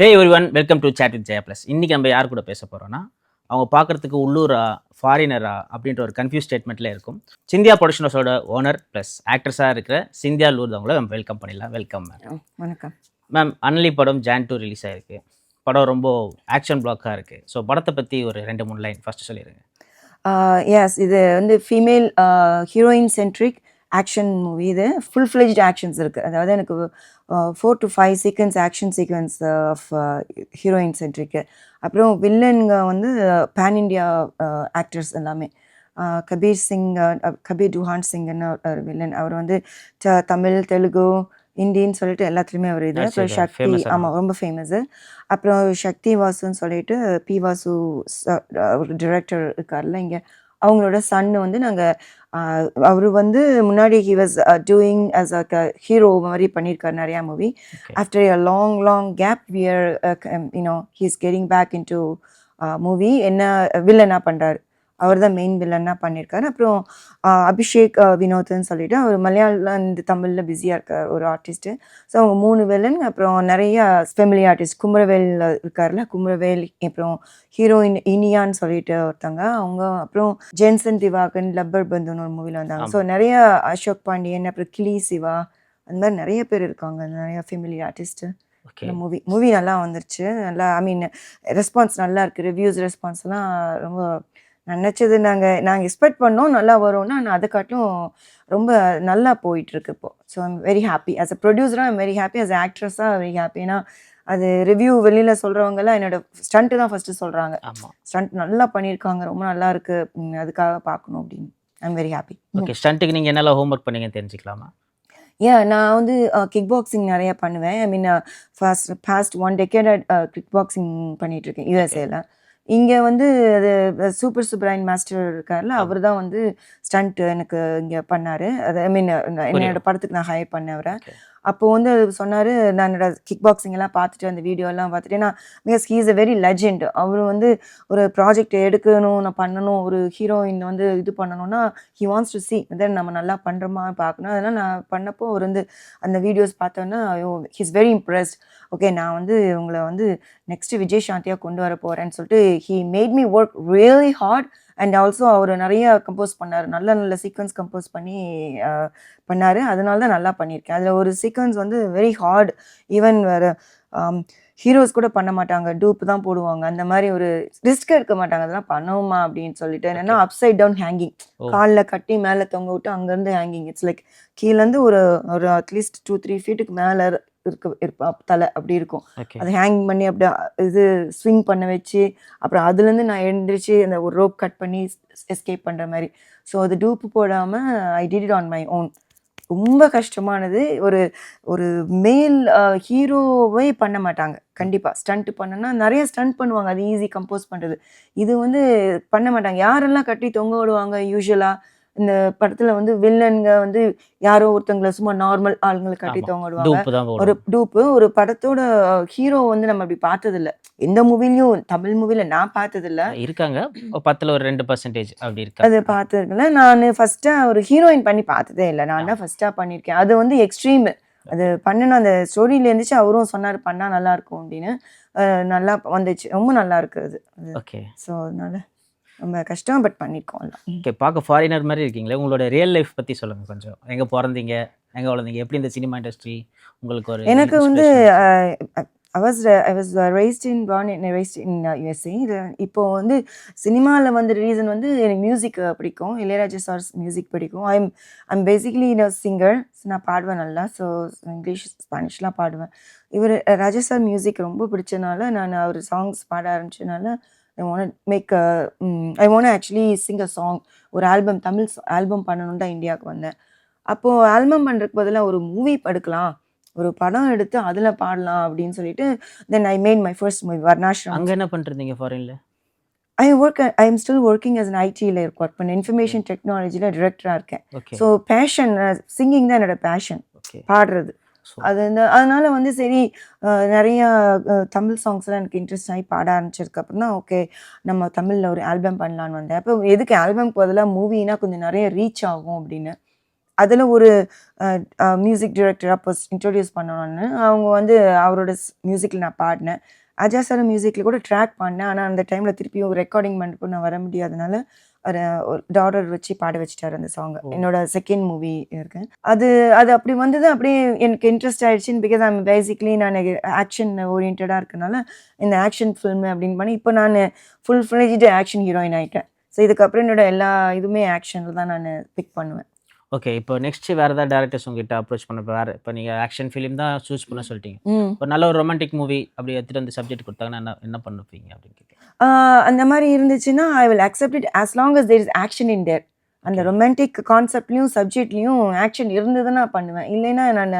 Hey everyone welcome to chat with Jaya plus இன்றைக்கி நம்ம யார் கூட பேச போகிறோன்னா அவங்க பார்க்குறதுக்கு உள்ளூரா ஃபாரினரா அப்படின்ற ஒரு கன்ஃபியூஸ் ஸ்டேட்மெண்ட்டில் இருக்கும். சிந்தியா ப்ரொடக்ஷனஸோட ஓனர் ப்ளஸ் ஆக்ட்ரஸாக இருக்கிற சிந்தியா லூர் அவங்கள நம்ம வெல்கம் பண்ணிடலாம். வெல்கம் மேம் வணக்கம். மேம் அன்லி படம் ஜான் டூ ரிலீஸ் ஆயிருக்கு. படம் ரொம்ப ஆக்ஷன் பிளாக்காக இருக்குது ஸோ படத்தை பற்றி ஒரு ரெண்டு மூணு லைன் ஃபஸ்ட்டு சொல்லிடுங்க எஸ் இது வந்து female heroine centric action movie இது. ஃபுல் ஃப்ளெஜ்ட் ஆக்ஷன்ஸ் இருக்குது அதாவது எனக்கு four to five sequence action sequence of heroine centric அப்புறம் வில்லனுங்க வந்து பேன் இண்டியா ஆக்டர்ஸ் எல்லாமே. கபீர் சிங் கபீர் டுஹான் சிங்னு ஒரு வில்லன் அவர் வந்து தமிழ் தெலுங்கு இந்தின்னு சொல்லிட்டு எல்லாத்துலேயுமே அவர் இது. அப்புறம் சக்தி. ஆமாம் ரொம்ப ஃபேமஸு அப்புறம் சக்தி வாசுன்னு சொல்லிட்டு பி வாசு ஒரு டிரெக்டர் இருக்கார்ல இங்கே. அவங்களோட சன்னு வந்து நாங்கள் அவர் வந்து முன்னாடி he was doing as a hero மாதிரி பண்ணியிருக்காரு நிறையா movie. After a long long gap where you know he's getting back in to movie என்ன வில்லனா பண்ணுறாரு அவர் தான் மெயின் வில்லனா பண்ணியிருக்காரு அப்புறம் அபிஷேக் வினோத்னு சொல்லிட்டு அவர் மலையாளம் இந்த தமிழில் பிஸியாக இருக்க ஒரு ஆர்டிஸ்ட்டு ஸோ அவங்க மூணு வில்லன் அப்புறம் நிறைய ஃபெமிலி ஆர்டிஸ்ட் குமரவேல் இருக்கார்ல குமரவேல் அப்புறம் ஹீரோயின் இனியான்னு சொல்லிட்டு ஒருத்தங்க அவங்க அப்புறம் ஜென்சன் திவாகன் லப்பர் பந்துன்னு ஒரு மூவியில் வந்தாங்க. ஸோ நிறைய அசோக் பாண்டியன் அப்புறம் கிளி சிவா அந்த மாதிரி நிறைய பேர் இருக்காங்க. நிறைய ஃபெமிலி ஆர்டிஸ்ட்டு மூவி மூவி நல்லா வந்துருச்சு. நல்லா ஐ மீன் ரெஸ்பான்ஸ் நல்லா இருக்குது ரிவ்யூஸ் ரெஸ்பான்ஸ்லாம் ரொம்ப நினச்சது நாங்கள் நாங்கள் எக்ஸ்பெக்ட் பண்ணோம் நல்லா வரும்னா நான் அதை காட்டிலும் ரொம்ப நல்லா போயிட்டுருக்கு இப்போ. So I'm very happy as a ப்ரொடியூசராக I'm very happy as a ஆக்ட்ரஸாக very happy ஏன்னா அது ரிவ்யூ வெளியில் சொல்கிறவங்கலாம் என்னோட ஸ்டண்ட்டு தான் ஃபஸ்ட்டு சொல்கிறாங்க ஸ்டண்ட் நல்லா பண்ணியிருக்காங்க. ரொம்ப நல்லா இருக்கு. ம், அதுக்காக பார்க்கணும் அப்படின்னு. ஐம் வெரி ஹாப்பி ஓகே ஸ்டண்ட்டுக்கு நீங்கள் என்னெல்லாம் ஹோம்ஒர்க் பண்ணீங்கன்னு தெரிஞ்சுக்கலாமா? ஏன் நான் வந்து கிக் பாக்ஸிங் நிறைய பண்ணுவேன். I mean first past one decade kick boxing பண்ணிட்டு இருக்கேன் யூஎஸ்ஏல இங்கே வந்து அது சூப்பர் சுப்ராயன் மாஸ்டர் இருக்கார்ல அவர் தான் வந்து ஸ்டண்ட் எனக்கு இங்கே பண்ணார். அது ஐ மீன் என்னோட படத்துக்கு நான் ஹையர் பண்ணேன் அவரை. அப்போ வந்து அது சொன்னார் நான் என்னோட கிக் பாக்ஸிங் எல்லாம் பார்த்துட்டு அந்த வீடியோ எல்லாம் பார்த்துட்டு ஏன்னா because he is a very legend அவர் வந்து ஒரு ப்ராஜெக்ட் எடுக்கணும் நான் பண்ணணும் ஒரு ஹீரோயின் வந்து இது பண்ணணும்னா he wants to see then நம்ம நல்லா பண்ணுறோமா பார்க்கணும். அதெல்லாம் நான் பண்ணப்போ அவர் வந்து அந்த வீடியோஸ் பார்த்தோன்னா ஹீஸ் வெரி இம்ப்ரெஸ்ட் ஓகே நான் வந்து உங்களை வந்து நெக்ஸ்ட் விஜய் சாந்தியாக கொண்டு வர போகிறேன்னு சொல்லிட்டு he made me work really hard and also அவர் நிறைய கம்போஸ் பண்ணார். நல்ல நல்ல சீக்வன்ஸ் கம்போஸ் பண்ணி பண்ணாரு. அதனால தான் நல்லா பண்ணியிருக்கேன். அதில் ஒரு சீக்வன்ஸ் வந்து வெரி ஹார்ட் ஈவன் வேறு ஹீரோஸ் கூட பண்ண மாட்டாங்க. டூப் தான் போடுவாங்க. அந்த மாதிரி ஒரு ரிஸ்க் எடுக்க மாட்டாங்க. அதெல்லாம் பண்ணுவோமா? அப்படின்னு சொல்லிட்டு. என்னன்னா அப்சைட் டவுன் ஹேங்கிங். காலில் கட்டி மேலே தொங்க விட்டு அங்கேருந்து ஹேங்கிங் இட்ஸ் லைக் கீழேருந்து ஒரு ஒரு அட்லீஸ்ட் டூ த்ரீ ஃபீட்டுக்கு மேலே இருக்க இருப்பா தலை அப்படி இருக்கும். அதை ஹேங் பண்ணி அப்படியே இது ஸ்விங் பண்ண வச்சு அப்புறம் அதுலேருந்து நான் எழுந்திரிச்சு அந்த ஒரு ரோப் கட் பண்ணி எஸ்கேப் பண்ணுற மாதிரி. ஸோ அது டூப்பு போடாமல் I did it on my own ரொம்ப கஷ்டமானது. ஒரு ஒரு மேல் ஹீரோவே பண்ண மாட்டாங்க. கண்டிப்பாக ஸ்டண்ட் பண்ணனா நிறைய ஸ்டண்ட் பண்ணுவாங்க. அது ஈஸி கம்போஸ் பண்ணுறது இது வந்து பண்ண மாட்டாங்க. யாரெல்லாம் கட்டி தொங்க விடுவாங்க யூஸ்வலாக இந்த படத்தில் வந்து வில்லனுங்க வந்து யாரோ ஒருத்தங்களை சும்மா நார்மல் ஆளுங்களை கட்டி ஆமா. தொங்க விடுவாங்க டூப்பு தான் ஒரு டூப்பு ஒரு படத்தோட ஹீரோ வந்து நம்ம அப்படி பார்த்ததில்ல. எந்த மூவிலையும் தமிழ் மூவில நான் பார்த்ததில்ல. இருக்காங்க. பத்தில் ஒரு ரெண்டு பர்சன்டேஜ் அப்படி இருக்கா அது பார்த்ததுல நான் ஃபர்ஸ்டா ஒரு ஹீரோயின் பண்ணி பார்த்ததே இல்லை. நான் தான் ஃபர்ஸ்டா பண்ணியிருக்கேன். அது வந்து எக்ஸ்ட்ரீம் அது பண்ணணும் அந்த ஸ்டோரியில இருந்துச்சு அவரும் சொன்னார் பண்ணா நல்லா இருக்கும் அப்படின்னு. நல்லா வந்துச்சு. ரொம்ப நல்லா இருக்குது அது. ஓகே ஸோ அதனால ரொம்ப கஷ்டம் பட் பண்ணியிருக்கோம். ஓகே பார்க்க ஃபாரினர் மாதிரி இருக்கீங்களே உங்களோட ரியல் லைஃப் பற்றி சொல்லுங்கள் கொஞ்சம். எங்கே பிறந்தீங்க எங்கே வளர்ந்தீங்க எப்படி இந்த சினிமா இண்டஸ்ட்ரி உங்களுக்கு ஒரு எனக்கு வந்து? I was I was raised in born in raised in USA இது இப்போ வந்து சினிமாவில் வந்து ரீசன் வந்து எனக்கு மியூசிக் பிடிக்கும். இளையராஜா சார்ஸ் மியூசிக் பிடிக்கும். I'm I'm basically in singer நான் பாடுவேன் நல்லா. ஸோ இங்கிலீஷ் ஸ்பானிஷ்லாம் பாடுவேன். இவர் ராஜா சார் மியூசிக் ரொம்ப பிடிச்சனால நான் அவர் சாங்ஸ் பாட ஆரம்பிச்சனால I want make I want actually sing a song ஒரு ஆல்பம் தமிழ் ஆல்பம் பண்ணணுன்னு தான் இந்தியாவுக்கு வந்தேன். அப்போது ஆல்பம் பண்ணுறதுக்கு பதிலாக ஒரு மூவி எடுக்கலாம் ஒரு படம் எடுத்து அதில் பாடலாம் அப்படின்னு சொல்லிட்டு then I made my first movie Varnashram அங்கே என்ன பண்ணிருந்தீங்க ஃபாரினில் I work I am still working as an ஐடியில் ஒர்க் பண்ணேன். இன்ஃபர்மேஷன் டெக்னாலஜியில் டிரெக்டராக இருக்கேன். ஸோ பேஷன் சிங்கிங் தான் என்னோட பேஷன் பாடுறது. அது இந்த அதனால வந்து சரி நிறைய தமிழ் சாங்ஸ்லாம் எனக்கு இன்ட்ரெஸ்ட் ஆகி பாட ஆரம்பிச்சதுக்கு அப்புறம் தான் ஓகே நம்ம தமிழில் ஒரு ஆல்பம் பண்ணலான்னு வந்தேன். அப்போ எதுக்கு ஆல்பம்க்கு பதிலாக மூவினா கொஞ்சம் நிறைய ரீச் ஆகும் அப்படின்னு. அதில் ஒரு மியூசிக் டிரெக்டராக இப்போ இன்ட்ரடியூஸ் பண்ணணும்னு அவங்க வந்து அவரோட மியூசிக்கில் நான் பாடினேன். அஜா சார் மியூசிக்கில் கூட ட்ராக் பண்ணேன். ஆனால் அந்த டைமில் திருப்பியும் ரெக்கார்டிங் பண்ணிட்டு நான் வர முடியாதனால ஒரு டாலர் வச்சு பாட வச்சுட்டாரு அந்த சாங். என்னோட செகண்ட் மூவி இருக்கு. அது அது அப்படி வந்தது அப்படியே எனக்கு இன்ட்ரெஸ்ட் ஆயிடுச்சுன்னு பிகாஸ் ஐம் பேசிக்லி நான் ஆக்ஷன் ஓரியன்டாக இருக்கனால இந்த ஆக்ஷன் ஃபில்ம் அப்படின்னு பண்ணி இப்போ நான் ஃபுல் ஃப்ளெஜ்டு ஆக்ஷன் ஹீரோயின் ஆயிட்டேன். ஸோ இதுக்கப்புறம் என்னோட எல்லா இதுவுமே ஆக்ஷனில் தான் நான் பிக் பண்ணுவேன். ஓகே இப்போ நெக்ஸ்ட் வேறு ஏதாவது டேரக்டர்ஸ் உங்ககிட்ட அப்ரோச் பண்ண வேறு இப்போ நீங்கள் ஆக்ஷன் ஃபிலிம் தான் சூஸ் பண்ண சொல்லிட்டீங்க. ஒரு நல்ல ஒரு ரொமான்டிக் மூவி அப்படி எடுத்துகிட்டு வந்து சப்ஜெக்ட் கொடுத்தாங்கன்னா என்ன என்ன பண்ணுவீங்க அப்படின்னு அந்த மாதிரி இருந்துச்சுன்னா I will accept it as long as there is action in there. அந்த. ரொமான்டிக் கான்செப்ட்லையும் சப்ஜெக்ட்லையும் ஆக்ஷன் இருந்ததுன்னா பண்ணுவேன். இல்லைன்னா நான்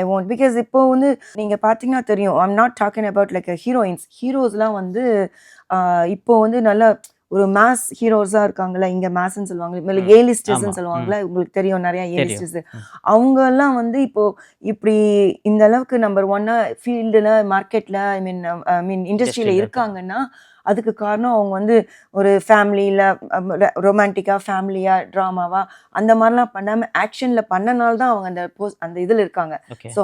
ஐ வாண்ட் பிகாஸ் இப்போ வந்து நீங்கள் பார்த்தீங்கன்னா தெரியும் I'm not talking about like heroines ஹீரோஸ்லாம் வந்து இப்போ வந்து நல்லா ஒரு மேஸ் ஹீரோஸாக இருக்காங்கல்ல இங்கே மேஸ்ன்னு சொல்லுவாங்க இல்லை. ஏ. லிஸ்டர்ஸ்ன்னு சொல்லுவாங்கல்ல உங்களுக்கு தெரியும் நிறைய ஏ தெரியும். லிஸ்டர்ஸ் ம். அவங்க எல்லாம் வந்து இப்போ இப்படி இந்த அளவுக்கு நம்பர் ஒன்னா ஃபீல்டில் மார்க்கெட்டில் ஐ மீன் ஐ மீன் இண்டஸ்ட்ரியில் இருக்காங்கன்னா அதுக்கு காரணம் அவங்க வந்து ஒரு ஃபேமிலியில் ரொமான்டிக்காக ஃபேமிலியாக ட்ராமாவா அந்த மாதிரிலாம் பண்ணாமல் ஆக்ஷனில் பண்ணனால தான் அவங்க அந்த போஸ் அந்த இதில் இருக்காங்க ஸோ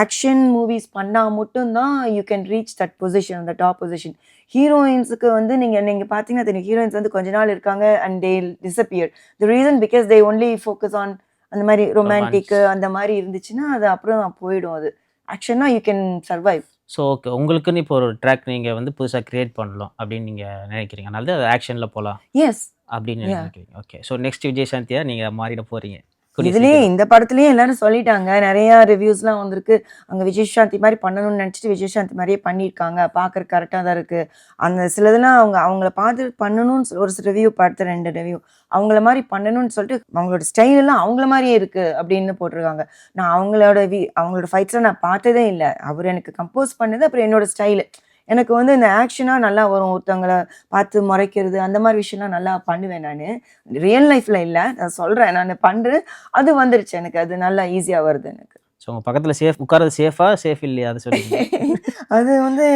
ஆக்ஷன் மூவிஸ் பண்ணால் மட்டும்தான் you can reach that position அந்த டாப் பொசிஷன் ஹீரோயின்ஸுக்கு வந்து நீங்கள் நீங்கள் பார்த்தீங்கன்னா தெரியும் ஹீரோயின்ஸ் வந்து கொஞ்ச நாள் இருக்காங்க and they disappear the reason because they only focus on அந்த மாதிரி ரொமான்டிக் அந்த மாதிரி இருந்துச்சுன்னா அது அப்புறம் போயிடும் அது. ஆக்ஷன்னா you can survive so okay உங்களுக்குன்னு இப்போ ஒரு ட்ராக் நீங்கள் வந்து புதுசாக க்ரியேட் பண்ணலாம் அப்படின்னு நீங்கள் நினைக்கிறீங்க. அதனால அது ஆக்ஷனில் போகலாம் எஸ் அப்படின்னு. நினைக்கிறீங்க. Okay so next Vijay Santhiya நீங்கள் மாறிட போகிறீங்க இதுலயே இந்த படத்துலயே எல்லாரும் சொல்லிட்டாங்க. நிறைய ரிவ்யூஸ்லாம் வந்திருக்கு. அங்க விஜய் சாந்தி மாதிரி பண்ணணும்னு நினைச்சிட்டு விஜய் சாந்தி மாதிரியே பண்ணியிருக்காங்க. பார்க்கற கரெக்டாக தான் இருக்கு. அந்த சிலதெல்லாம் அவங்க அவங்கள பார்த்து பண்ணணும்னு ஒரு ரிவ்யூ பார்த்து ரெண்டு ரிவ்யூ அவங்கள மாதிரி பண்ணணும்னு சொல்லிட்டு அவங்களோட ஸ்டைல் எல்லாம் அவங்கள மாதிரியே இருக்கு அப்படின்னு போட்டிருக்காங்க. நான் அவங்களோட வி அவங்களோட ஃபைட்ஸ்லாம் நான் பார்த்ததே இல்லை. அவர் எனக்கு கம்போஸ் பண்ணது அப்புறம் என்னோட ஸ்டைலு எனக்கு வந்து இந்த ஆக்ஷனாக நல்லா வரும். ஒருத்தவங்கள பார்த்து முறைக்கிறது அந்த மாதிரி விஷயம்லாம் நல்லா பண்ணுவேன் நான். ரியல் லைஃப்பில் இல்லை. நான் சொல்கிறேன் நான் பண்ணுறேன் அது வந்துருச்சு எனக்கு. அது நல்லா ஈஸியாக வருது எனக்கு. ஸோ உங்கள் பக்கத்தில் சேஃப் உட்காரது சேஃபா சேஃப் இல்லையா அதை சொல்லுங்க. அது வந்து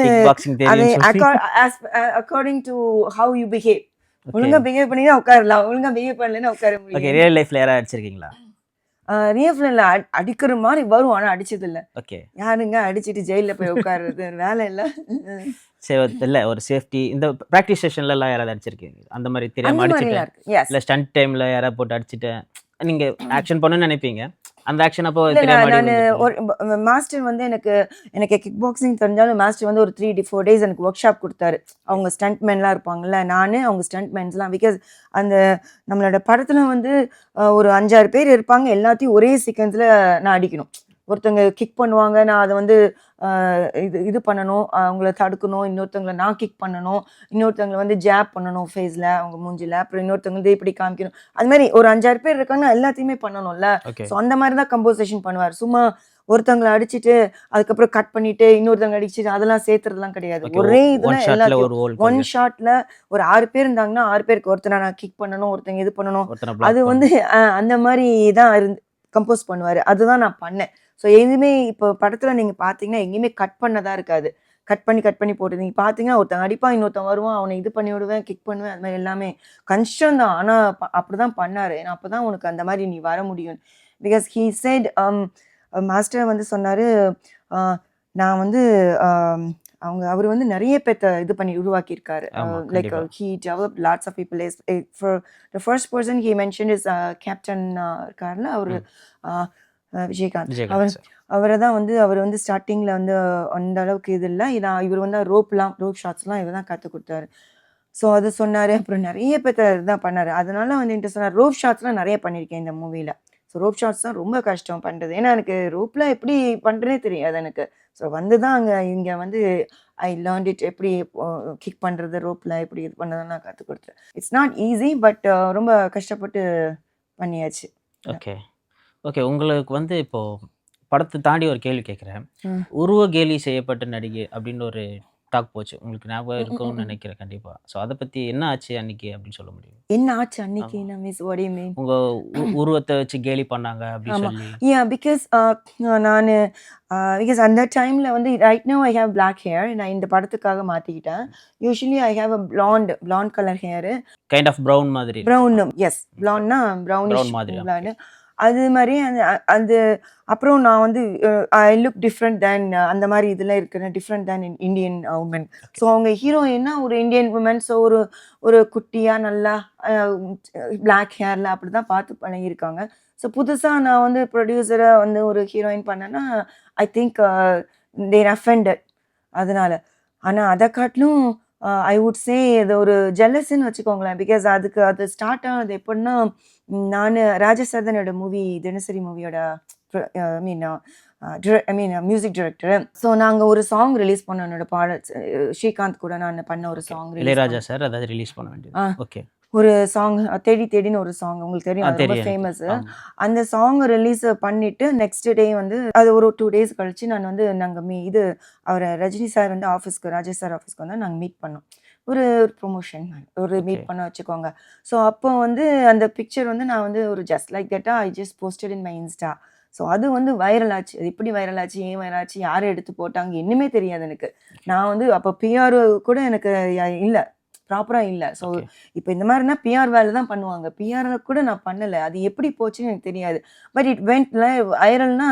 அது according to how you behave ஒழுங்கா பிஹேவ் பண்ணினா உட்காரலாம். ஒழுங்கா பிஹேவ் பண்ணலன்னா உட்கார முடியும் ரியல் லைஃப்ல யாராவது அடிச்சிருக்கீங்களா ரியல் அடிக்கிற மாதிரி வரும். ஆனா அடிச்சது இல்ல ஓகே. யாருங்க அடிச்சிட்டு ஜெயில போய் உட்காருறது? வேலை இல்ல. சரி இல்லை ஒரு சேஃப்டி இந்த ப்ராக்டிஸ் செஷன்ல எல்லாம் யாராவது அடிச்சிருக்கீங்க அந்த மாதிரி அந்த தெரியாம மாதிரிலாம் அடிச்சிட்டேன் இருக்கு. எஸ் இல்லை ஸ்டண்ட் டைம்ல யாராவது போட்டு அடிச்சிட்டேன் நீங்க ஆக்ஷன் பண்ணணும்னு நினைப்பீங்க? அந்த ஆக்ஷன் அப்போ நான். ஒரு மாஸ்டர் வந்து எனக்கு எனக்கு கிக் பாக்ஸிங் தெரிஞ்சாலும் மாஸ்டர் வந்து ஒரு த்ரீ டி ஃபோர் டேஸ் எனக்கு ஒர்க் ஷாப் கொடுத்தாரு. அவங்க ஸ்டண்ட் மேன்லாம் இருப்பாங்கல்ல நான் அவங்க ஸ்டண்ட் மேன்ஸ்லாம் பிகாஸ் அந்த நம்மளோட படத்துல வந்து ஒரு அஞ்சாறு பேர் இருப்பாங்க எல்லாத்தையும் ஒரே சீக்வன்ஸில் நான் அடிக்கணும். ஒருத்தங்க கிக் பண்ணுவாங்க நான் அதை வந்து இது இது பண்ணணும் அவங்கள தடுக்கணும் இன்னொருத்தவங்கள நான் கிக் பண்ணணும் இன்னொருத்தவங்களை வந்து ஜாப் பண்ணணும் ஃபேஸில் அவங்க மூஞ்சில அப்புறம் இன்னொருத்தவங்க வந்து இப்படி காமிக்கணும். அது மாதிரி ஒரு அஞ்சாறு பேர் இருக்காங்கன்னா எல்லாத்தையுமே பண்ணணும்ல. ஸோ அந்த மாதிரி தான் கம்போசிஷன் பண்ணுவார். சும்மா ஒருத்தவங்களை அடிச்சிட்டு அதுக்கப்புறம் கட் பண்ணிட்டு இன்னொருத்தவங்க அடிச்சிட்டு அதெல்லாம் சேர்த்துறதுலாம் கிடையாது. ஒரே இதுல எல்லாத்தையும் ஒன் ஷாட்ல ஒரு ஆறு பேர் இருந்தாங்கன்னா ஆறு பேருக்கு ஒருத்தனை நான் கிக் பண்ணணும் ஒருத்தங்க இது பண்ணணும். அது வந்து அந்த மாதிரி தான் இருந்து கம்போஸ் பண்ணுவார். அதுதான் நான் பண்ணேன். ஸோ எதுவுமே இப்போ படத்தில் நீங்கள் பார்த்தீங்கன்னா எங்கேயுமே கட் பண்ணதா இருக்காது. கட் பண்ணி கட் பண்ணி போட்டு நீங்கள் பார்த்தீங்கன்னா ஒருத்தன் அடிப்பான் இன்னொருத்தன் வருவான். அவனை இது பண்ணி விடுவேன் கிக் பண்ணுவேன் அது மாதிரி எல்லாமே கஷ்டம் தான். ஆனால் அப்படி தான் பண்ணார். ஏன்னா அப்போ தான் உனக்கு அந்த மாதிரி நீ வர முடியும். பிகாஸ் ஹீ சைட் மாஸ்டர் வந்து சொன்னார் நான் வந்து அவங்க அவர் வந்து நிறைய பேத்த இது பண்ணி உருவாக்கியிருக்காரு. Like. He develop lots of people is for the first person he mention is captain இருக்கார்ல அவர் விஜயகாந்த். அவர் அவரை தான் வந்து அவர் வந்து ஸ்டார்டிங்கில் வந்து அந்த அளவுக்கு இது இல்லை. இதான் இவர் வந்து ரோப்லாம் ரோப் ஷாட்ஸ்லாம் இவர் தான் கற்றுக் கொடுத்தாரு. ஸோ அது சொன்னார். அப்புறம் நிறைய பேர்த்த இதுதான் பண்ணார். அதனால வந்து என்கிட்ட சொன்னார் ரோப் ஷாட்ஸ்லாம் நிறைய பண்ணியிருக்கேன் இந்த மூவியில் ஸோ ரோப் ஷாட்ஸ் தான் ரொம்ப கஷ்டம் பண்ணுறது ஏன்னா எனக்கு ரோப்பில் எப்படி பண்ணுறதே தெரியாது எனக்கு. ஸோ வந்து தான் அங்கே இங்கே வந்து ஐ லேர்ன் இட் எப்படி கிக் பண்ணுறது ரோப்பில் எப்படி இது பண்ணதை நான் கற்றுக் கொடுத்தேன். இட்ஸ் நாட் ஈஸி பட் ரொம்ப கஷ்டப்பட்டு பண்ணியாச்சு. ஓகே ஓகே உங்களுக்கு வந்து இப்போ படத்தை தாண்டி ஒரு கேள்வி கேட்குறேன். உருவ கேலி செய்யப்பட்ட நடிகை அப்படின்னு ஒரு டாக் போச்சு. உங்களுக்கு ஞாபகம் இருக்கும்னு. நினைக்கிறேன் கண்டிப்பா. ஸோ அதை பத்தி என்ன ஆச்சு அன்னைக்கு அப்படின்னு சொல்ல முடியும்? என்ன ஆச்சு அன்னைக்கு? நான் மிஸ் ஒடி மீன் உங்க உ- உருவத்தை வச்சு கேலி பண்ணாங்க அப்படின்னு. சொல்லி. Because uh, நான் பிகாஸ் அந்த டைமில் வந்து right no I have black hair நான் இந்த படத்துக்காக மாற்றிக்கிட்டேன் usually I have a blond blond colour hair kind of brown மாதிரி. ப்ரௌன் எஸ் பிளான்னா ப்ரௌனிஷ் மாதிரி, அது மாதிரி அந்த அது அப்புறம் நான் வந்து ஐ லுக் டிஃப்ரெண்ட் தேன் அந்த மாதிரி இதில் இருக்கிற different than Indian woman so அவங்க ஹீரோயின்னா ஒரு இந்தியன் உமன் ஸோ ஒரு ஒரு குட்டியாக நல்லா பிளாக் ஹேரில் அப்படி தான் பார்த்து பழகியிருக்காங்க ஸோ புதுசாக நான் வந்து ப்ரொடியூசராக வந்து ஒரு ஹீரோயின் பண்ணேன்னா ஐ திங்க் தேர் அஃபெண்டட் அதனால. ஆனால் அதை காட்டிலும் ஐ வுட் சே இது ஒரு ஜெல்லஸ்ன்னு வச்சுக்கோங்களேன். பிகாஸ் அதுக்கு அது ஸ்டார்ட் ஆனது எப்படின்னா நான் ராஜசர்தனோட மூவி தினசரி மூவியோட I mean I mean music director so நாங்கள் ஒரு சாங் ரிலீஸ் பண்ணோம். என்னோட பாடல் ஸ்ரீகாந்த் கூட நான் பண்ண ஒரு சாங் இளையராஜா சார் அதாவது ரிலீஸ் பண்ண வேண்டியது. ஓகே ஒரு சாங் தேடி தேடின்னு ஒரு சாங் உங்களுக்கு தெரியும் அது ரொம்ப ஃபேமஸ். அந்த சாங் ரிலீஸ் பண்ணிட்டு நெக்ஸ்ட் டே வந்து அது ஒரு டூ டேஸ் கழிச்சு நான் வந்து நாங்கள் மீ இது அவரை ரஜினி சார் வந்து ஆஃபீஸ்க்கு ராஜேஷ் சார் ஆஃபீஸ்க்கு வந்து நாங்கள் மீட் பண்ணோம். ஒரு ப்ரொமோஷன் ஒரு மீட். பண்ண வச்சுக்கோங்க. ஸோ அப்போ வந்து அந்த பிக்சர் வந்து நான் வந்து ஒரு just like Tata I just posted in my Insta so அது வந்து வைரல் ஆச்சு. அது எப்படி வைரல் ஆச்சு? ஏன் வைரல் ஆச்சு? யார் எடுத்து போட்டாங்க? இன்னுமே தெரியாது எனக்கு. நான் வந்து அப்போ பிஆர் கூட எனக்கு இல்லை. ப்ராப்பராக இல்லை. ஸோ. இப்போ இந்த மாதிரினா பிஆர் வேலை தான் பண்ணுவாங்க. பிஆர் கூட நான் பண்ணலை. அது எப்படி போச்சுன்னு எனக்கு தெரியாது. பட் இட் வெண்ட்ல வைரல்னா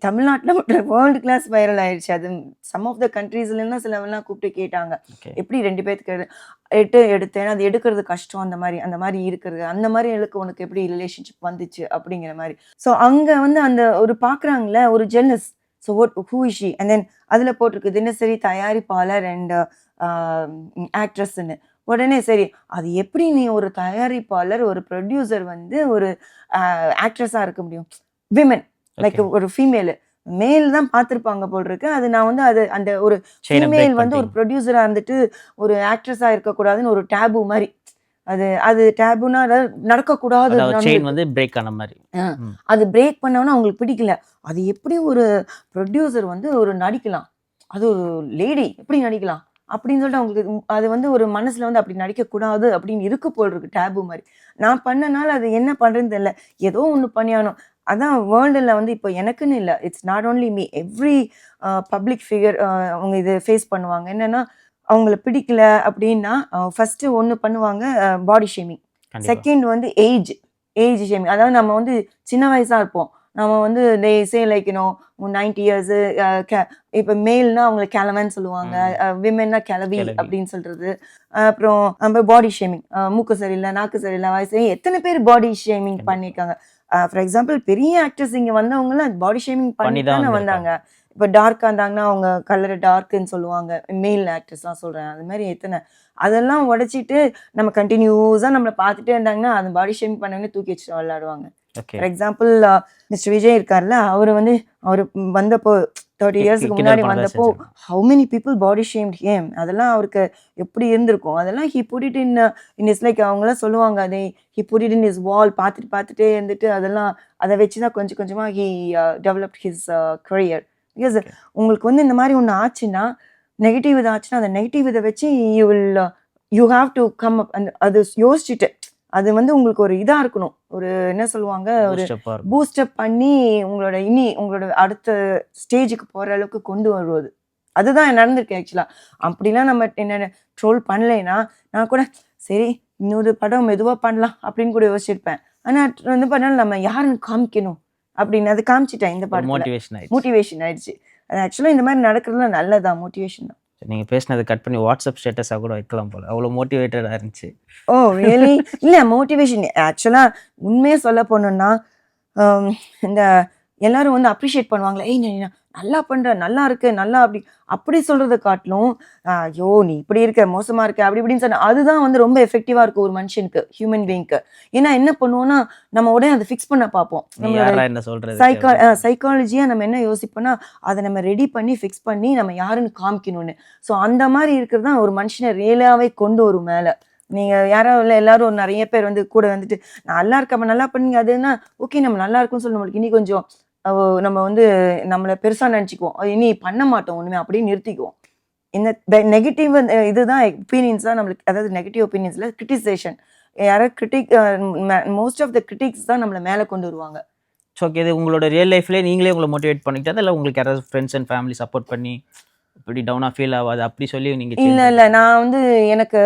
தமிழ்நாட்டில் மட்டும் வேர்ல்டு கிளாஸ் வைரல் ஆயிடுச்சு. அது சம் ஆஃப் த கண்ட்ரீஸ்லாம் சிலவெல்லாம் கூப்பிட்டு கேட்டாங்க. எப்படி ரெண்டு பேத்துக்கு எடு- எட்டு எடுத்தேன் அது எடுக்கிறது கஷ்டம் அந்த மாதிரி அந்த மாதிரி இருக்கிறது அந்த மாதிரி எனக்கு உனக்கு எப்படி ரிலேஷன்ஷிப் வந்துச்சு அப்படிங்கிற மாதிரி. ஸோ அங்கே வந்து அந்த ஒரு பார்க்குறாங்களே ஒரு ஜெல்லஸ் ஸோ வாட் ஹூ இஷி அண்ட் தென் அதில் போட்டிருக்கு தினசரி தயாரிப்பாளர் அண்ட் ஆக்ட்ரஸ்ன்னு உடனே சரி அது எப்படி நீ ஒரு தயாரிப்பாளர் ஒரு ப்ரொடியூசர் வந்து ஒரு ஆக்ட்ரஸாக இருக்க முடியும்? Women like. ஒரு ஃபீமேல் மேல் தான் பார்த்துருப்பாங்க போல் இருக்கு. அது நான் வந்து அது அந்த ஒரு ஃபீமேல் வந்து ஒரு. ப்ரொடியூசராக இருந்துட்டு ஒரு ஆக்ட்ரஸாக இருக்கக்கூடாதுன்னு ஒரு டேபு மாதிரி. அது அது டேபுனா நடக்கக்கூடாது வந்து பிரேக் ஆன மாதிரி. அது பிரேக் பண்ணவொன்னே அவங்களுக்கு பிடிக்கல. அது எப்படி ஒரு ப்ரொடியூசர் வந்து ஒரு நடிக்கலாம்? அது ஒரு லேடி எப்படி நடிக்கலாம்? அப்படின்னு சொல்லிட்டு அவங்களுக்கு அது வந்து ஒரு மனசுல வந்து அப்படி நடிக்கக்கூடாது அப்படின்னு இருக்கு போல் இருக்கு டேபு மாதிரி. நான் பண்ணனால அது என்ன பண்றதுன்னு தெரியல. ஏதோ ஒன்று பண்ணியானோம் அதான் வேர்ல்டில் வந்து இப்போ எனக்குன்னு இல்லை. It's not only me every public figure அவங்க இது ஃபேஸ் பண்ணுவாங்க. என்னன்னா அவங்கள பிடிக்கல அப்படின்னா ஃபர்ஸ்ட் ஒன்று பண்ணுவாங்க பாடி ஷேமிங் செகண்ட் வந்து ஏஜ் ஏஜ் ஷேமிங் அதாவது நம்ம வந்து சின்ன வயசா இருப்போம். நம்ம வந்து they say like you know ninety years இப்போ மேல்னா அவங்களை கிழவன்னு சொல்லுவாங்க. விமென்னா கிளவி. அப்படின்னு சொல்றது. அப்புறம் நம்ம பாடி ஷேமிங் மூக்கு சரியில்லை நாக்கு சரியில்லை வயசு எத்தனை பேர் பாடி ஷேமிங். பண்ணியிருக்காங்க? ஃபார் எக்ஸாம்பிள் பெரிய ஆக்டர்ஸ் இங்க வந்தவங்கலாம் பாடி ஷேமிங் பண்ணி தான். வந்தாங்க. இப்போ டார்க்காக இருந்தாங்கன்னா அவங்க கலர் டார்க்குன்னு சொல்லுவாங்க. மேல் ஆக்டர்ஸ்லாம் சொல்கிறேன் அது மாதிரி எத்தனை? அதெல்லாம் உடைச்சிட்டு நம்ம கண்டினியூஸாக நம்மளை பார்த்துட்டே இருந்தாங்கன்னா அந்த பாடி ஷேமிங் பண்ணவங்க தூக்கி வச்சுட்டு விளையாடுவாங்க. ஃபார் எக்ஸாம்பிள் மிஸ்டர் விஜய் இருக்கார்ல அவர் வந்து அவர் வந்தப்போ தேர்ட்டி இயர்ஸ்க்கு முன்னாடி வந்தப்போ. How many people body shamed him அதெல்லாம் அவருக்கு எப்படி இருந்திருக்கும்? அதெல்லாம் he put it in in his like அவங்களாம் சொல்லுவாங்க அதை he put it in his wall பார்த்துட்டு பார்த்துட்டே இருந்துட்டு அதெல்லாம் அதை வச்சு தான் கொஞ்சம் கொஞ்சமாக he developed his career because உங்களுக்கு வந்து இந்த மாதிரி ஒன்று ஆச்சுன்னா நெகட்டிவ் இது ஆச்சுன்னா அந்த நெகட்டிவ் இதை வச்சு you will you have to come up அந்த அது யோசிச்சுட்டு அது வந்து உங்களுக்கு ஒரு இதாக இருக்கணும். ஒரு என்ன சொல்லுவாங்க? ஒரு. பூஸ்டப் பண்ணி உங்களோட இனி உங்களோட அடுத்த ஸ்டேஜுக்கு போகிற அளவுக்கு கொண்டு வருவது. அதுதான் நடந்திருக்கு ஆக்சுவலாக அப்படிலாம் நம்ம என்ன ட்ரோல் பண்ணலைன்னா நான் கூட சரி இன்னொரு படம் மெதுவாக பண்ணலாம் அப்படின்னு கூட யோசிச்சிருப்பேன். ஆனால் வந்து பண்ணாலும் நம்ம யாருன்னு காமிக்கணும் அப்படின்னு அது காமிச்சிட்டேன் இந்த படத்தில். மோட்டிவேஷன் ஆயிடுச்சு. மோட்டிவேஷன் ஆயிடுச்சு. அது ஆக்சுவலாக இந்த மாதிரி நடக்கிறதுல நல்லதான் மோட்டிவேஷன் தான். நீங்கள் நீங்க பேசினதை கட் பண்ணி வாட்ஸ்அப் ஸ்டேட்டஸாக கூட வைக்கலாம் போல. அவ்வளோ மோட்டிவேட்டடாக இருந்துச்சு. ஓ ரியலி இல்லை மோட்டிவேஷன் ஆக்சுவலாக உண்மையாக சொல்ல போனோம்னா இந்த எல்லாரும் வந்து அப்ரிஷியேட் பண்ணுவாங்களே ஏய் நீ நல்லா பண்ற நல்லா இருக்கு நல்லா அப்படி அப்படி சொல்றதை காட்டிலும் ஐயோ நீ இப்படி இருக்க மோசமா இருக்க அப்படி இப்படின்னு சொன்னா அதுதான் வந்து ரொம்ப எஃபெக்டிவா இருக்கும் ஒரு மனுஷனுக்கு ஹியூமன் பீயிங்க்கு ஏன்னா என்ன பண்ணுவோம்னா நம்ம உடனே அதை ஃபிக்ஸ் பண்ண பார்ப்போம். நம்மளோட யாரா என்ன சொல்றது சைக்கா சைக்காலஜியாக நம்ம என்ன யோசிப்போம்னா அதை நம்ம ரெடி பண்ணி ஃபிக்ஸ் பண்ணி நம்ம யாருன்னு காமிக்கணும்னு. ஸோ அந்த மாதிரி இருக்கிறது தான் ஒரு மனுஷனை ரியலாகவே கொண்டு வரும் மேலே. நீங்கள் யாரோ இல்லை எல்லாரும் நிறைய பேர் வந்து கூட வந்துட்டு நல்லா இருக்கேன் நல்லா பண்ணீங்க. அதுன்னா ஓகே நம்ம நல்லா இருக்கும்னு சொல்லி நம்மளுக்கு இனி கொஞ்சம் நம்ம வந்து நம்மளை பெருசாக நினச்சிக்குவோம். இனி பண்ண மாட்டோம் ஒன்றுமே அப்படியே நிறுத்திக்குவோம். இந்த நெகட்டிவ் இதுதான் ஒப்பீனியன்ஸ் தான் நம்மளுக்கு அதாவது நெகட்டிவ் ஒப்பீனியன்ஸில் கிரிட்டிசேஷன் யாரோ critic most of the critics தான் நம்மளை மேலே கொண்டு வருவாங்க. ஸோ ஓகே இது உங்களோட ரியல் லைஃப்லேயே நீங்களே உங்களை மோட்டிவேட் பண்ணிக்கிட்டா இல்லை உங்களுக்கு யாராவது ஃப்ரெண்ட்ஸ் அண்ட் ஃபேமிலி சப்போர்ட் பண்ணி இப்படி டவுனாக ஃபீல் ஆகாது அப்படி சொல்லி நீங்கள் இல்ல இல்ல. நான் வந்து எனக்கு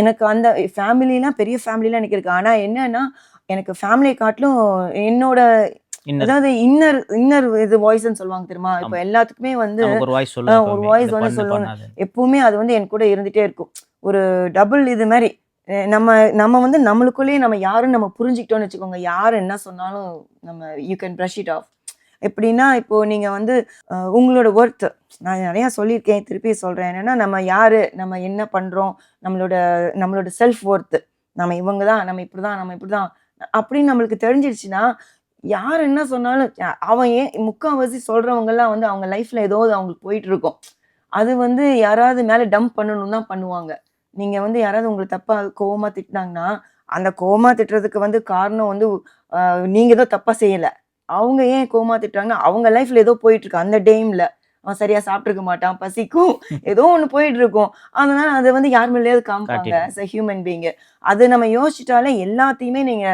எனக்கு அந்த ஃபேமிலிலாம் பெரிய ஃபேமிலிலாம் எனக்கு இருக்கு. ஆனா என்னன்னா எனக்கு ஃபேமிலி காட்டிலும் என்னோட அதாவது இன்னர் இன்னர் இது வாய்ஸ்ன்னு சொல்லுவாங்க தெரியுமா? இப்போ. எல்லாத்துக்குமே வந்து ஒரு வாய்ஸ் ஒரு இதை வந்து சொல்லணும். எப்பவுமே அது வந்து என் கூட இருந்துட்டே இருக்கும். ஒரு டபுள் இது மாதிரி. நம்ம நம்ம வந்து நம்மளுக்குள்ளேயே நம்ம யாருன்னு நம்ம புரிஞ்சுக்கிட்டோம்னு வச்சுக்கோங்க. யார் என்ன சொன்னாலும் நம்ம you can brush it off எப்படின்னா இப்போ நீங்க வந்து உங்களோட ஒர்த் நான் நிறைய சொல்லியிருக்கேன் திருப்பி சொல்றேன். என்னன்னா நம்ம யாரு நம்ம என்ன பண்றோம் நம்மளோட நம்மளோட செல்ஃப் ஒர்த் நம்ம இவங்க தான் நம்ம இப்படிதான் நம்ம இப்படிதான். அப்படின்னு நம்மளுக்கு தெரிஞ்சிருச்சுன்னா யார் என்ன சொன்னாலும் அ- அவன் ஏன் முக்கால்வாசி சொல்றவங்க எல்லாம் வந்து அவங்க லைஃப்ல ஏதோ ஒரு அவங்களுக்கு போயிட்டு இருக்கும் அது வந்து யாராவது மேல டம்ப் பண்ணணும் தான் பண்ணுவாங்க. நீங்க வந்து யாராவது உங்களுக்கு தப்பா கோவமா திட்டினாங்கன்னா அந்த கோவமா திட்டுறதுக்கு வந்து காரணம் வந்து ஆஹ், நீங்க ஏதோ தப்பா செய்யல. அவங்க ஏன் கோவமா திட்டுறாங்கன்னா அவங்க லைஃப்ல ஏதோ போயிட்டு இருக்கு அந்த டைம்ல அவன் சரியா சாப்பிட்டுருக்க மாட்டான் பசிக்கும். ஏதோ ஒண்ணு போயிட்டு இருக்கும் அதனால அதை வந்து யார் மேலேயாவது காமிப்பாங்க as a ஹியூமன் பீயிங் அது நம்ம யோசிச்சிட்டாலே எல்லாத்தையுமே நீங்க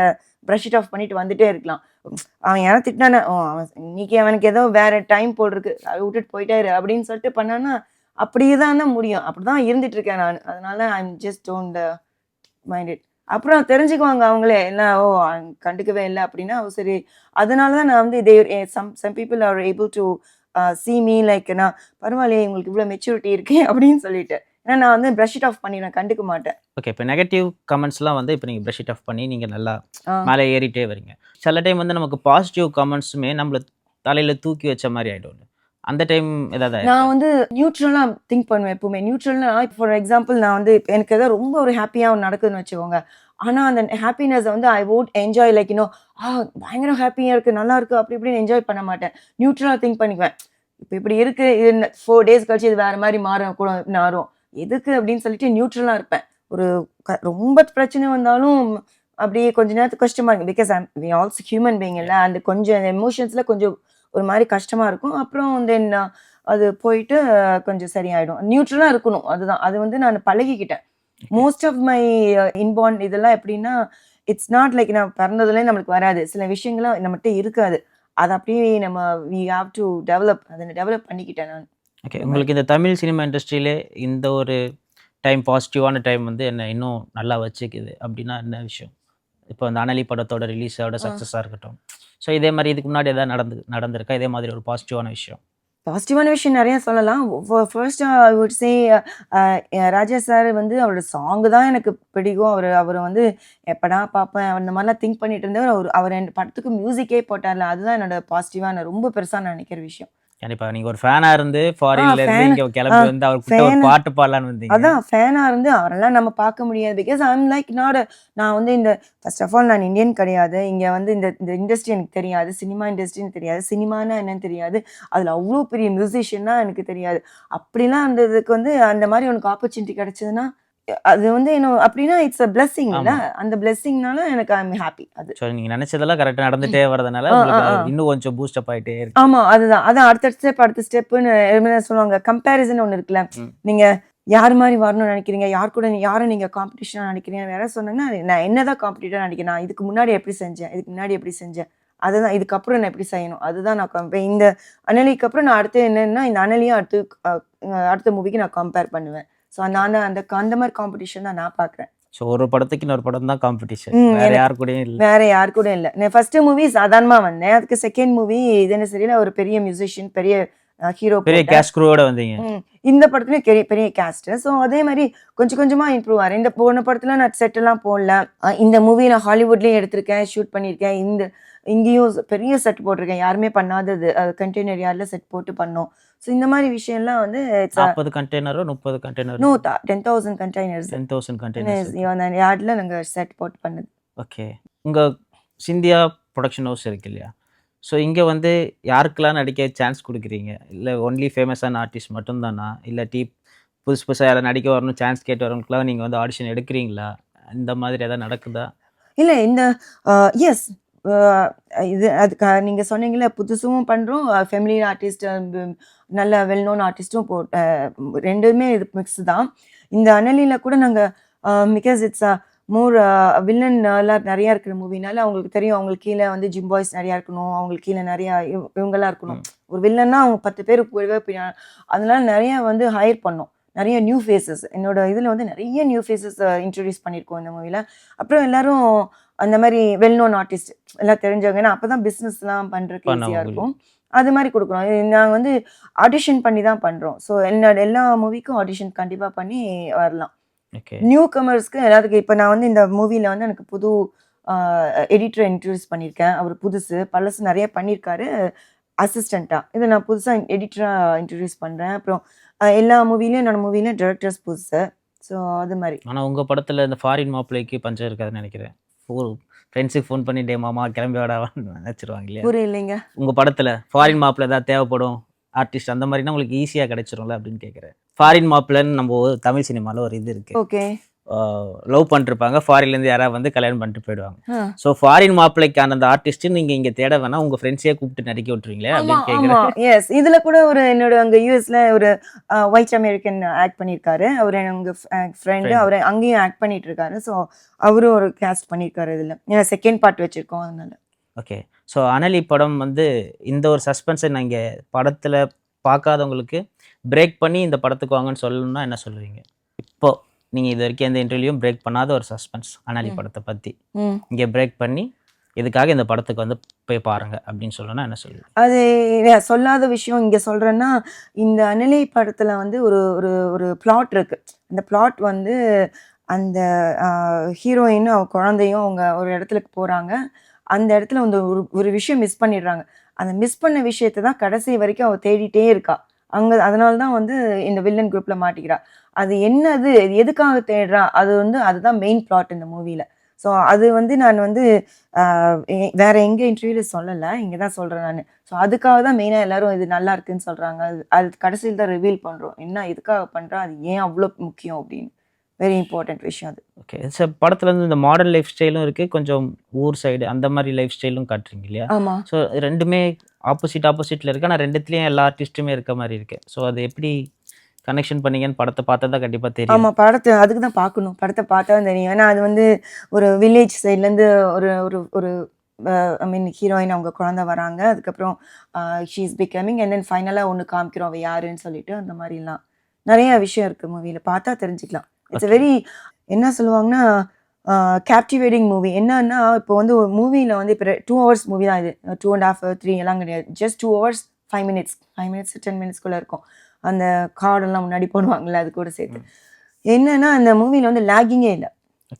ப்ரஷ் இட் ஆஃப் பண்ணிட்டு வந்துட்டே இருக்கலாம். அவன் யாரும் திட்டினானே ஓ அவன் இன்னைக்கு அவனுக்கு ஏதோ வேற டைம் போட்டிருக்கு அதை விட்டுட்டு போயிட்டாரு அப்படின்னு சொல்லிட்டு பண்ணானா அப்படியே தான் தான் முடியும். அப்படிதான் இருந்துட்டு இருக்கேன் நான். அதனால I'm just don't mind it அப்புறம் தெரிஞ்சுக்குவாங்க அவங்களே இல்லை ஓ கண்டுக்கவே இல்லை அப்படின்னா சரி. அதனால தான் நான் வந்து இதே some some people are able to see me like நான் பரவாயில்லையே உங்களுக்கு இவ்வளோ மெச்சூரிட்டி இருக்கேன் அப்படின்னு சொல்லிட்டு. ஏன்னா நான் வந்து ப்ரஷ் இட் ஆஃப் பண்ணிடுவேன் கண்டுக்க மாட்டேன். ஓகே இப்போ நெகட்டிவ் கமெண்ட்ஸ்லாம் வந்து இப்போ நீங்கள் ப்ரஷ் இட் ஆஃப் பண்ணி நீங்கள் நல்லா. மேலே ஏறிட்டே வரீங்க. சில டைம் வந்து நமக்கு பாசிட்டிவ் கமெண்ட்ஸுமே நம்மள தலையில் தூக்கி வச்ச மாதிரி ஆகிடும் அந்த டைம் ஏதாவது நான் வந்து நியூட்ரலாக திங்க் பண்ணுவேன் எப்பவுமே. நியூட்ரல்னா இப்போ ஃபார் எக்ஸாம்பிள் நான் வந்து எனக்கு ஏதோ ரொம்ப ஒரு ஹாப்பியாக நடக்குதுன்னு வச்சுக்கோங்க. ஆனால் அந்த ஹாப்பினஸை வந்து ஐ வோட் என்ஜாய் லைக் இன்னும் ஆ பயங்கர ஹாப்பியாக இருக்குது நல்லா இருக்குது அப்படி இப்படின்னு என்ஜாய் பண்ண மாட்டேன். நியூட்ரலாக திங்க் பண்ணிக்குவேன். இப்போ இப்படி இருக்குது இது ஃபோர் டேஸ் கழிச்சு இது வேறு மாதிரி மாற கூட மாறும். எதுக்கு அப்படின்னு சொல்லிட்டு நியூட்ரலாக இருப்பேன். ஒரு ரொம்ப பிரச்சனை வந்தாலும் அப்படியே கொஞ்ச நேரத்துக்கு கஷ்டமா இருக்கு because we also human being இல்லை அந்த கொஞ்சம் எமோஷன்ஸில் கொஞ்சம் ஒரு மாதிரி கஷ்டமா இருக்கும். அப்புறம் தென் அது போயிட்டு கொஞ்சம் சரியாயிடும். நியூட்ரலாக இருக்கணும் அதுதான். அது வந்து நான் பழகிக்கிட்டேன். மோஸ்ட் ஆஃப் மை இன்பார்ன் இதெல்லாம் எப்படின்னா இட்ஸ் நாட் லைக் நான் பிறந்ததுலேயே நம்மளுக்கு வராது. சில விஷயங்கள்லாம் நம்மகிட்ட இருக்காது. அதை அப்படியே நம்ம வி ஹாவ் டு டெவலப் அதை டெவலப் பண்ணிக்கிட்டேன் நான். ஓகே உங்களுக்கு இந்த தமிழ் சினிமா இண்டஸ்ட்ரியிலே இந்த ஒரு டைம் பாசிட்டிவான டைம் வந்து என்ன இன்னும் நல்லா வச்சுக்குது அப்படின்னா என்ன விஷயம்? இப்போ அந்த அனலி படத்தோட ரிலீஸோட சக்ஸஸாக இருக்கட்டும். ஸோ இதே மாதிரி இதுக்கு முன்னாடி எதாவது நடந்து நடந்திருக்கா? இதே மாதிரி ஒரு பாசிட்டிவான விஷயம். பாசிட்டிவான விஷயம் நிறைய சொல்லலாம். First would say Raja sir வந்து அவரோட சாங் தான் எனக்கு பிடிக்கும். அவர் அவர் வந்து எப்படா பார்ப்பேன் அந்த மாதிரிலாம் திங்க் பண்ணிட்டு இருந்தவர். அவர் அவர் என் படத்துக்கு மியூசிக்கே போட்டார்ல. அதுதான் என்னோட பாசிட்டிவாக ரொம்ப பெருசாக நான் நினைக்கிற விஷயம். கண்டிப்பா. நீங்க ஒரு ஃபேனா இருந்து ஃபாரின்ல இருந்து இங்க கிளம்பி வந்து ஒரு fan- பாட்டு பாடலான்னு வந்தீங்க. அதான் ஃபேனாக இருந்து அவரெல்லாம் நம்ம பார்க்க முடியாது. பிகாஸ் ஐம் லைக் நாட் நான் வந்து இந்த ஃபர்ஸ்ட் ஆஃப் ஆல் நான் இந்தியன் கிடையாது. இங்கே வந்து இந்த இந்த இண்டஸ்ட்ரி எனக்கு தெரியாது. சினிமா இண்டஸ்ட்ரின்னு தெரியாது. சினிமானா என்னன்னு தெரியாது. அதில் அவ்வளோ பெரிய மியூசிஷியன்னா எனக்கு தெரியாது. அப்படிலாம் அந்த இதுக்கு வந்து அந்த மாதிரி உனக்கு ஆப்பர்ச்சுனிட்டி கிடைச்சதுன்னா அது வந்து என்ன அப்படின்னா இட்ஸ் அ ஆமா. அந்த பிளெஸ்ஸிங்னால எனக்கு ஐம் ஹாப்பி அது ஸோ நீங்க நினைச்சதெல்லாம் கரெக்டா நடந்துட்டே வரதுனால இன்னும் கொஞ்சம் பூஸ்ட் அப் ஆயிட்டே இருக்கு. ஆமா அதுதான். அதான் அடுத்த ஸ்டெப் அடுத்த ஸ்டெப்புன்னு என்ன சொல்லுவாங்க? கம்பேரிசன் ஒன்று இருக்குல்ல. நீங்க யார் மாதிரி வரணும்னு நினைக்கிறீங்க? யார் கூட யாரை நீங்க காம்படிஷனாக நினைக்கிறீங்க வேற சொன்னீங்கன்னா நான் என்னதான் காம்படிட்டா நினைக்கிறேன். நான் இதுக்கு முன்னாடி எப்படி செஞ்சேன்? இதுக்கு முன்னாடி எப்படி செஞ்சேன்? அதுதான் இதுக்கப்புறம் நான் எப்படி செய்யணும்? அதுதான் நான் இந்த அனலிக்கு அப்புறம் நான் அடுத்து என்னன்னா இந்த அனலியும் அடுத்து அடுத்த மூவிக்கு நான் கம்பேர் பண்ணுவேன். ஸோ நான் அந்த அந்த மாதிரி காம்படிஷன் தான் நான் பார்க்குறேன் ஸோ ஒரு படத்துக்கு இன்னொரு படம் தான் காம்படிஷன் வேற யாரு கூடயும் இல்ல. வேற யாரு கூட இல்லை. நான் ஃபர்ஸ்ட் மூவி சாதாரணமா வந்தேன். அதுக்கு செகண்ட் மூவி இது என்ன சரியில்ல ஒரு பெரிய மியூசிஷியன் பெரிய ஹீரோ பெரிய கேஷ் குரூவோட வந்தீங்க. இந்த படத்துலயும் பெரிய பெரிய கேஸ்ட் ஸோ அதே மாதிரி கொஞ்சம் கொஞ்சமா இம்ப்ரூவ் ஆகிறேன் இந்த போன படத்துல நான் செட் எல்லாம் போடல. இந்த மூவி நான் ஹாலிவுட்லயும் எடுத்திருக்கேன். ஷூட் பண்ணியிருக்கேன். இந்த இங்கேயும் பெரிய செட் போட்டிருக்கேன். யாருமே பண்ணாதது கண்டெய்னர் யார்ல செட் போட்டு பண்ணோம். ஸோ இந்த மாதிரி விஷயம்லாம் வந்து நாற்பது கண்டெய்னரோ முப்பது container no ten thousand containers ten thousand containers யார்டில் நாங்கள் செட் போட்டு பண்ணது. ஓகே உங்க சிந்தியா ப்ரொடக்ஷன் ஹவுஸ் இருக்கு இல்லையா? ஸோ இங்கே வந்து யாருக்கெல்லாம் நடிக்க சான்ஸ் கொடுக்குறீங்க? இல்லை ஒன்லி ஃபேமஸான ஆர்டிஸ்ட் மட்டும்தானா? இல்லாட்டி புதுசு புதுசாக யாரை நடிக்க வரணும் சான்ஸ் கேட்டு வரவங்களுக்குலாம் நீங்கள் வந்து ஆடிஷன் எடுக்கிறீங்களா? இந்த மாதிரி எதாவது நடக்குதா? இல்லை இந்த எஸ் இது அதுக்கு நீங்கள் சொன்னீங்களே புதுசும் பண்ணுறோம் ஃபெமிலி ஆர்டிஸ்ட் நல்ல வெல் நோன் ஆர்டிஸ்ட்டும் போ ரெண்டுமே இது மிக்ஸ் தான். இந்த அனலியில் கூட நாங்கள் பிகாஸ் இட்ஸ் மோர் வில்லன் எல்லாம் நிறையா இருக்கிற மூவினால அவங்களுக்கு தெரியும் அவங்களுக்கு கீழே வந்து ஜிம் பாய்ஸ் நிறையா இருக்கணும் அவங்களுக்கு கீழே நிறையா இவ- இவங்கெல்லாம் இருக்கணும். ஒரு வில்லன்னா அவங்க பத்து பேர் கூடவே அதனால நிறைய வந்து ஹையர் பண்ணோம். நிறைய நியூ ஃபேஸஸ் என்னோட இதில் வந்து நிறைய நியூ ஃபேஸஸ் இன்ட்ரடியூஸ் பண்ணியிருக்கோம் இந்த மூவியில் அப்புறம் எல்லாரும் அந்த மாதிரி வெல் நோன் ஆர்டிஸ்ட் எல்லாம் தெரிஞ்சவங்க அப்போ தான் பிஸ்னஸ்லாம் பண்ணுறதுக்கு பண்ண ஈஸியாக. இருக்கும். அது மாதிரி கொடுக்குறோம் நாங்கள் வந்து ஆடிஷன் பண்ணி தான் பண்ணுறோம் ஸோ என்னோட எல்லா மூவிக்கும் ஆடிஷன் கண்டிப்பாக பண்ணி வரலாம். ஓகே நியூ கமர்ஸ்க்கு எல்லாத்துக்கும் இப்போ நான் வந்து இந்த மூவியில் வந்து எனக்கு புது எடிட்டரை இன்ட்ரடியூஸ் பண்ணியிருக்கேன். அவர் புதுசு பழசு நிறைய பண்ணியிருக்காரு. அசிஸ்டண்ட்டாக இதை நான் புதுசாக எடிட்டராக இன்ட்ரடியூஸ் பண்ணுறேன் அப்புறம் எல்லா மூவிலையும் என்னோட மூவிலையும் டேரக்டர்ஸ் புதுசு. ஸோ அது மாதிரி. ஆனா உங்க படத்துல இந்த ஃபாரின் மாப்பிள்ளைக்கு பஞ்சம் இருக்காதுன்னு நினைக்கிறேன். ஃப்ரெண்ட்ஸுக்கு ஃபோன் பண்ணி டே மாமா கிளம்பி வாடாவான்னு நினைச்சிருவாங்க இல்லையா? புரியலைங்க. உங்க படத்துல ஃபாரின் மாப்பிள்ளை ஏதாவது தேவைப்படும் ஆர்டிஸ்ட் அந்த மாதிரினா உங்களுக்கு ஈஸியாக கிடைச்சிரும்ல அப்படின்னு கேட்குறேன் ஃபாரின் மாப்பிள்ளைன்னு நம்ம ஒரு தமிழ் சினிமாவில் ஒரு இது இருக்கு. ஓகே லவ் பண்ணிருப்பாங்க. ஃபாரின்லேருந்து யாராவது வந்து கல்யாணம் பண்ணிட்டு போயிடுவாங்க. ஸோ ஃபாரின் மாப்பிள்ளைக்கான அந்த ஆர்டிஸ்ட் நீங்க இங்க தேட வேணா உங்க ஃப்ரெண்ட்ஸே கூப்பிட்டு நடிக்க விட்டுருவீங்களே அப்படின்னு கேட்குறேன் எஸ் இதுல கூட ஒரு என்னோட அங்க யூஎஸ்ல ஒரு ஒயிட் அமெரிக்கன் ஆக்ட் பண்ணியிருக்காரு அவர் உங்க ஃப்ரெண்டு. அவர் அங்கேயும் ஆக்ட் பண்ணிட்டு இருக்காரு ஸோ அவரும் ஒரு கேஸ்ட் பண்ணியிருக்காரு இதுல. ஏன்னா செகண்ட் பார்ட் வச்சிருக்கோம் அதனால. ஓகே ஸோ அனலி படம் வந்து இந்த ஒரு சஸ்பென்ஸை நீங்கள் படத்தில் பார்க்காதவங்களுக்கு பிரேக் பண்ணி இந்த படத்துக்கு வாங்கன்னு சொல்லணும்னா என்ன சொல்லுவீங்க? இப்போ. நீங்கள் இது வரைக்கும் எந்த இன்டர்வியூவும் பிரேக் பண்ணாத ஒரு சஸ்பென்ஸ் அனலி. படத்தை பற்றி இங்கே பிரேக் பண்ணி இதுக்காக இந்த படத்துக்கு வந்து போய் பாருங்க அப்படின்னு சொல்லணும்னா என்ன சொல்லுவீங்க? அது சொல்லாத விஷயம் இங்க சொல்றேன்னா இந்த அனலை படத்துல வந்து ஒரு ஒரு ஒரு பிளாட் இருக்கு. அந்த பிளாட் வந்து அந்த ஹீரோயின் அவ குழந்தையும் அவங்க ஒரு இடத்துக்கு போறாங்க. அந்த இடத்துல வந்து ஒரு ஒரு விஷயம் மிஸ் பண்ணிடுறாங்க. அந்த மிஸ் பண்ண விஷயத்தை தான் கடைசி வரைக்கும் அவ தேடிட்டே இருக்கா. அங்கே அதனால தான் வந்து இந்த வில்லன் குரூப்பில் மாட்டிக்கிறா. அது என்னது? இது எதுக்காக தேடுறா? அது வந்து அதுதான் மெயின் பிளாட் இந்த மூவியில் ஸோ அது வந்து நான் வந்து வேற எங்கே இன்டர்வியூவில் சொல்லலை. இங்கே தான் சொல்கிறேன் நான். ஸோ அதுக்காக தான் மெயினாக எல்லாரும் இது நல்லா இருக்குன்னு சொல்கிறாங்க அது அது கடைசியில் தான் ரிவீல் பண்ணுறோம் என்ன இதுக்காக பண்ணுறா அது ஏன் அவ்வளோ முக்கியம் அப்படின்னு. வெரி இம்பார்ட்டன்ட் விஷயம் அது. ஓகே சார் படத்தில் வந்து இந்த மாடர்ன் லைஃப் ஸ்டைலும் இருக்குது கொஞ்சம் ஊர் சைடு அந்த மாதிரி லைஃப் ஸ்டைலும் காட்டுறீங்க இல்லையா? ஆமா. ஸோ ரெண்டுமே ஆப்போசிட் ஆப்போசிட்டில் இருக்கு. ஆனால் ரெண்டுத்துலேயும் எல்லா ஆர்டிஸ்ட்டுமே இருக்க மாதிரி இருக்கு. ஸோ அது எப்படி கனெக்ஷன் பண்ணீங்கன்னு படத்தை பார்த்தா தான் கண்டிப்பாக தெரியும். ஆமா படத்தை அதுக்கு தான் பார்க்கணும். படத்தை பார்த்தா தான் தெரியும். ஏன்னா அது வந்து ஒரு வில்லேஜ் சைட்லேருந்து ஒரு ஒரு ஒரு ஐ மீன் ஹீரோயின் அவங்க குழந்தை வராங்க. அதுக்கப்புறம் she is becoming and then ஃபைனலாக ஒன்று காமிக்கிறோம். அவ யாருன்னு சொல்லிட்டு அந்த மாதிரிலாம். நிறைய விஷயம் இருக்கு மூவியில் பார்த்தா தெரிஞ்சுக்கலாம். இட்ஸ். வெரி என்ன சொல்லுவாங்கன்னா கேப்டிவேட்டிங் மூவி என்னன்னா இப்போ வந்து ஒரு மூவியில் வந்து இப்போ டூ ஹவர்ஸ் மூவி தான் இது. டூ அண்ட் ஹாஃப் த்ரீ எல்லாம் கிடையாது. Just two hours five minutes five minutes ten மினிட்ஸ்குள்ளே இருக்கும். அந்த கார்டெல்லாம் முன்னாடி போடுவாங்கல்ல அது கூட சேர்த்து. என்னன்னா அந்த மூவியில் வந்து லேகிங்கே இல்லை.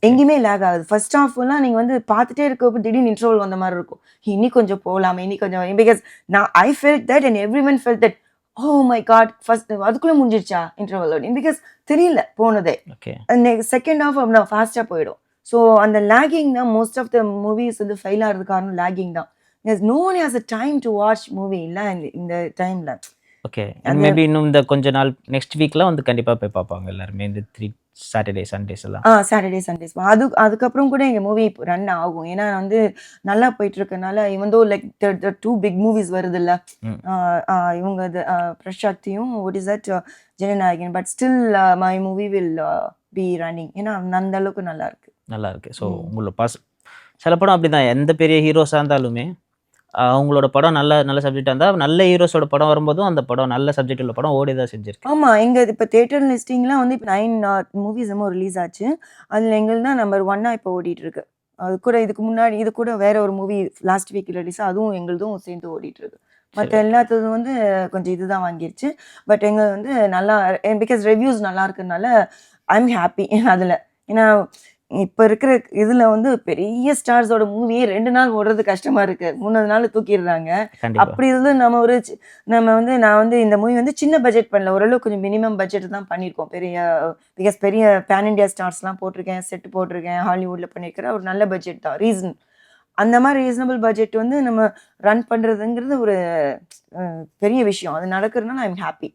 எங்கேயுமே லேக் ஆகுது. ஃபர்ஸ்ட் ஹாஃப்லாம் நீங்கள் வந்து பார்த்துட்டே இருக்கப்போ திடீர்னு இன்ட்ரோல் வந்த மாதிரி இருக்கும். இனி கொஞ்சம் போகலாமே இனி கொஞ்சம் பிகாஸ் நான் I felt that and every one felt that oh my God first அதுக்குள்ளே முடிஞ்சிருச்சா இன்டர்வல் அப்படின்னு? பிகாஸ் தெரியல போனதே. ஓகே செகண்ட் ஹாஃப் அப்படின்னா ஃபாஸ்ட்டாக போயிடும். ஸோ அந்த லேகிங் தான் மோஸ்ட் ஆஃப் த மூவிஸ் வந்து ஃபெயில் ஆகிறது காரணம் லேகிங் தான். No one has a time to watch movie இல்லை இந்த டைமில் ஓகே மேபி இன்னும் இந்த கொஞ்ச நாள் நெக்ஸ்ட் வீக்லாம் வந்து கண்டிப்பாக போய் பார்ப்பாங்க எல்லாருமே. இந்த த்ரீ சாட்டர்டே சண்டேஸ் எல்லாம். ஆ சாட்டர்டே சண்டேஸ் அது அதுக்கப்புறம் கூட எங்கள் மூவி ரன் ஆகும். ஏன்னா வந்து நல்லா போயிட்டு இருக்கனால இவன் தோ லைக் டூ பிக் மூவிஸ் வருது இல்ல. இவங்க பிரசாத்தியும் what is that Jananayagan. But still my movie will be running ஏன்னா அந்த அளவுக்கு நல்லா இருக்கு. நல்லா இருக்கு. ஸோ. உங்களோட பாஸ் சில படம் அப்படிதான். எந்த பெரிய ஹீரோஸாக இருந்தாலுமே அவங்களோட படம் நல்ல நல்ல சப்ஜெக்டாக இருந்தால் நல்ல ஹீரோஸோட படம் வரும்போதும் அந்த படம் நல்ல சப்ஜெக்ட் உள்ள படம் ஓடி தான் செஞ்சிருக்கு. ஆமா எங்க இப்போ தேட்டர் லிஸ்டிங்லாம் வந்து இப்போ நைன் மூவிஸ் என்னமோ ரிலீஸ் ஆச்சு. அதில் எங்கள் தான் நம்பர் ஒன்னா இப்போ ஓடிட்டு இருக்கு அது கூட இதுக்கு முன்னாடி இது கூட வேற ஒரு மூவி லாஸ்ட் வீக் ரிலீஸ் அதுவும் எங்களுதும் சேர்ந்து ஓடிட்டு இருக்கு மற்ற. எல்லாத்ததும் வந்து கொஞ்சம் இதுதான் வாங்கிருச்சு. பட் எங்க வந்து நல்லா பிகாஸ் ரிவ்யூஸ் நல்லா இருக்குனால ஐ எம் ஹாப்பி அதில். ஏன்னா இப்போ இருக்கிற இதில் வந்து பெரிய ஸ்டார்ஸோட மூவியே ரெண்டு நாள் ஓடுறது கஷ்டமா இருக்கு. மூணாவது நாள் தூக்கிடுறாங்க. அப்படி இருந்து நம்ம ஒரு நம்ம வந்து நான் வந்து இந்த மூவி வந்து சின்ன பட்ஜெட் பண்ணல. ஓரளவு கொஞ்சம் மினிமம் பட்ஜெட் தான் பண்ணியிருக்கோம். பெரிய பிகாஸ் பெரிய பேன் இண்டியா ஸ்டார்ஸ்லாம் போட்டிருக்கேன் செட் போட்டிருக்கேன் ஹாலிவுட்ல பண்ணியிருக்கிற ஒரு நல்ல பட்ஜெட் தான் ரீசன் அந்த மாதிரி ரீசனபிள் பட்ஜெட் வந்து நம்ம ரன் பண்றதுங்கிறது ஒரு பெரிய விஷயம். அது நடக்கிறதுனால I am happy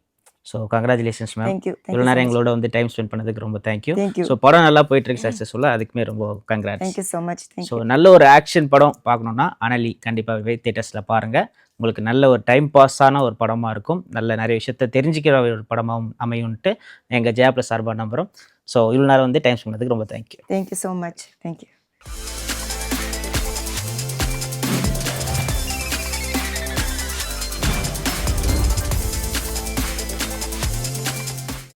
so congratulations ma'am இவ்வளோ நேரம் எங்களோட வந்து டைம் ஸ்பெண்ட் பண்ணதுக்கு ரொம்ப தேங்க்யூ ஸோ படம் நல்லா போயிட்டு இருக்கு சக்ஸஸ்ஃபுல்லாக அதுக்குமே ரொம்ப congrats thank you so much so நல்ல ஒரு ஆக்ஷன் படம் பார்க்கணுன்னா அனலி கண்டிப்பாகவே தேட்டர்ஸில் பாருங்கள் உங்களுக்கு நல்ல ஒரு டைம் பாஸான ஒரு படமாக இருக்கும். நல்ல நிறைய விஷயத்த தெரிஞ்சுக்கிற ஒரு படமாகவும் அமையும்ன்ட்டு எங்கள் ஜெயா ப்ளஸ் சார்பாக நம்புகிறோம் ஸோ இவ்வளோ நேரம் வந்து டைம் ஸ்பெண்ட் பண்ணதுக்கு ரொம்ப thank you thank you so much thank you